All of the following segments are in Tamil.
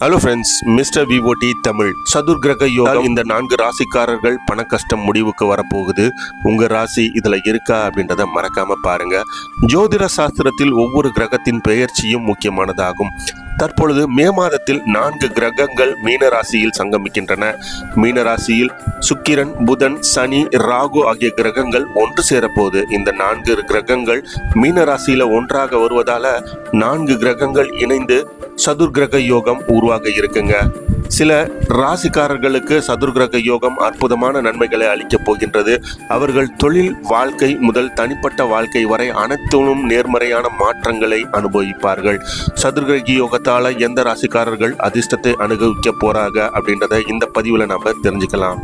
Hello friends mister VOD Tamil. சதுர் கிரக யோகம் இந்த நான்கு ராசிக்காரர்கள் பண கஷ்டம் முடிவுக்கு வரப்போகுது. உங்க ராசி இதுல இருக்கா அப்படின்றத மறக்காம பாருங்க. ஜோதிட சாஸ்திரத்தில் ஒவ்வொரு கிரகத்தின் பெயர்ச்சியும் முக்கியமானதாகும். தற்பொழுது மே மாதத்தில் நான்கு கிரகங்கள் மீனராசியில் சங்கமிக்கின்றன. மீனராசியில் சுக்கிரன் புதன் சனி ராகு ஆகிய கிரகங்கள் ஒன்று சேரப்போது இந்த நான்கு கிரகங்கள் மீனராசியில ஒன்றாக வருவதால நான்கு கிரகங்கள் இணைந்து சதுர்கிரக யோகம் உருவாக இருக்குங்க. சில ராசிக்காரர்களுக்கு சதுர்கிரக யோகம் அற்புதமான நன்மைகளை அளிக்கப் போகின்றது. அவர்கள் தொழில் வாழ்க்கை முதல் தனிப்பட்ட வாழ்க்கை வரை அனைத்திலும் நேர்மறையான மாற்றங்களை அனுபவிப்பார்கள். சதுர்கிரக யோகத்தால் எந்த ராசிக்காரர்கள் அதிர்ஷ்டத்தை அனுபவிக்க போறாங்க அப்படின்றத இந்த பதிவில் நம்ம தெரிஞ்சுக்கலாம்.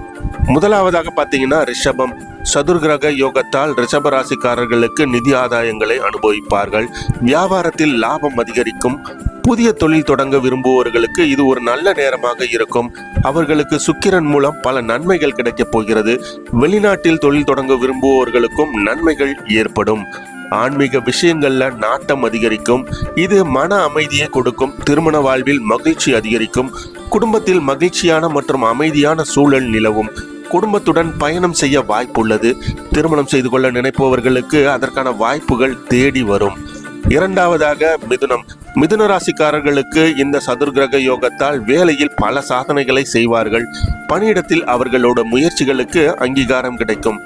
முதலாவதாக பார்த்தீங்கன்னா ரிஷபம். சதுர்கிரக யோகத்தால் ரிஷப ராசிக்காரர்களுக்கு நிதி ஆதாயங்களை அனுபவிப்பார்கள். வியாபாரத்தில் லாபம் அதிகரிக்கும். புதிய தொழில் தொடங்க விரும்புவோர்களுக்கு இது ஒரு நல்ல நேரமாக இருக்கும். அவர்களுக்கு சுக்கிரன் மூலம் பல நன்மைகள் கிடைக்கப் போகிறது. வெளிநாட்டில் தொழில் தொடங்க விரும்புவோர்களுக்கும் நன்மைகள் ஏற்படும். ஆன்மீக விஷயங்கள்ல நாட்டம் அதிகரிக்கும். இது மன அமைதியை கொடுக்கும். திருமண வாழ்வில் மகிழ்ச்சி அதிகரிக்கும். குடும்பத்தில் மகிழ்ச்சியான மற்றும் அமைதியான சூழல் நிலவும். குடும்பத்துடன் பயணம் செய்ய வாய்ப்புள்ளது. திருமணம் செய்து கொள்ள நினைப்பவர்களுக்கு அதற்கான வாய்ப்புகள் தேடி வரும். இரண்டாவதாக மிதுனம். மிதுன ராசிக்காரர்களுக்கு இந்த சதுர்கிரக யோகத்தால் வேலையில் பல சாதனைகளை செய்வார்கள். பணியிடத்தில் அவர்களோட முயற்சிகளுக்கு அங்கீகாரம் கிடைக்கும்.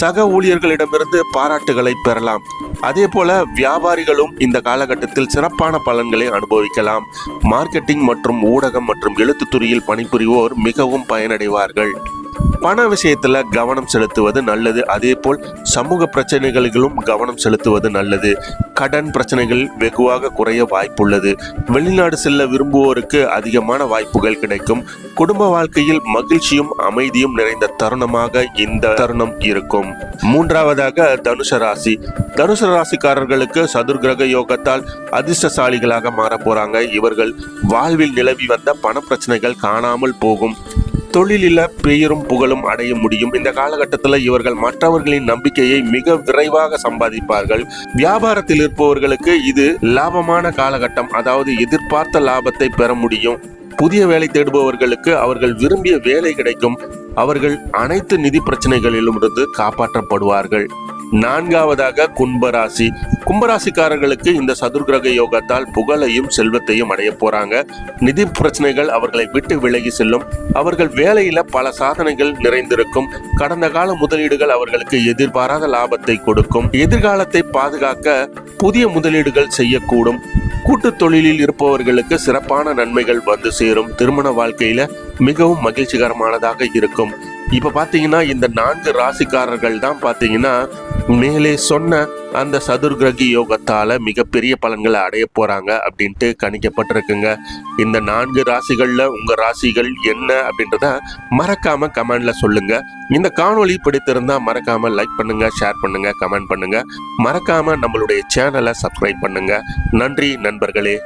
சக ஊழியர்களிடமிருந்து பாராட்டுகளை பெறலாம். அதே போல வியாபாரிகளும் இந்த காலகட்டத்தில் சிறப்பான பலன்களை அனுபவிக்கலாம். மார்க்கெட்டிங் மற்றும் ஊடகம் மற்றும் எழுத்துத்துறையில் பணிபுரிவோர் மிகவும் பயனடைவார்கள். பண விஷயத்துல கவனம் செலுத்துவது நல்லது. அதே போல் சமூக பிரச்சனைகளிலும் கவனம் செலுத்துவது நல்லது. கடன் பிரச்சனைகள் வெகுவாக குறைய வாய்ப்புள்ளது. வெளிநாடு செல்ல விரும்புவோருக்கு அதிகமான வாய்ப்புகள் கிடைக்கும். குடும்ப வாழ்க்கையில் மகிழ்ச்சியும் அமைதியும் நிறைந்த தருணமாக இந்த தருணம் இருக்கும். மூன்றாவதாக தனுச ராசி. தனுசு ராசிக்காரர்களுக்கு சதுர்கிரக யோகத்தால் அதிர்ஷ்டசாலிகளாக மாற போறாங்க. இவர்கள் வாழ்வில் நிலவி வந்த பண பிரச்சனைகள் காணாமல் போகும். தொழிலில் பெயரும் புகழும் அடைய முடியும். இந்த காலகட்டத்தில் இவர்கள் மற்றவர்களின் நம்பிக்கையை மிக விரைவாக சம்பாதிப்பார்கள். வியாபாரத்தில் இருப்பவர்களுக்கு இது லாபமான காலகட்டம். அதாவது எதிர்பார்த்த லாபத்தை பெற முடியும். புதிய வேலை தேடுபவர்களுக்கு அவர்கள் விரும்பிய வேலை கிடைக்கும். அவர்கள் அனைத்து நிதி பிரச்சனைகளிலும் இருந்து காப்பாற்றப்படுவார்கள். நான்காவதாக கும்பராசி. கும்பராசிக்காரர்களுக்கு இந்த சதுர்கிரக யோகத்தால் புகழையும் செல்வத்தையும் அடைய போறாங்க. நிதி பிரச்சனைகள் அவர்களை விட்டு விலகி செல்லும். அவர்கள் வேலையில பல சாதனைகள் நிறைந்திருக்கும். கடந்த கால முதலீடுகள் அவர்களுக்கு எதிர்பாராத லாபத்தை கொடுக்கும். எதிர்காலத்தை பாதுகாக்க புதிய முதலீடுகள் செய்யக்கூடும். கூட்டு தொழிலில் இருப்பவர்களுக்கு சிறப்பான நன்மைகள் வந்து சேரும். திருமண வாழ்க்கையில மிகவும் மகிழ்ச்சிகரமானதாக இருக்கும். இப்ப பாத்தீங்கன்னா இந்த நான்கு ராசிக்காரர்கள் தான் பாத்தீங்கன்னா மேலே சொன்ன அந்த சதுர்கிரகி யோகத்தால் மிகப்பெரிய பலன்களை அடைய போகிறாங்க அப்படின்ட்டு கணிக்கப்பட்டிருக்குங்க. இந்த நான்கு ராசிகளில் உங்கள் ராசிகள் என்ன அப்படின்றத மறக்காமல் கமெண்டில் சொல்லுங்கள் இந்த காணொலி பிடித்திருந்தால் மறக்காமல் லைக் பண்ணுங்கள் ஷேர் பண்ணுங்கள் கமெண்ட் பண்ணுங்கள் மறக்காமல் நம்மளுடைய சேனலை சப்ஸ்கிரைப் பண்ணுங்கள் நன்றி நண்பர்களே.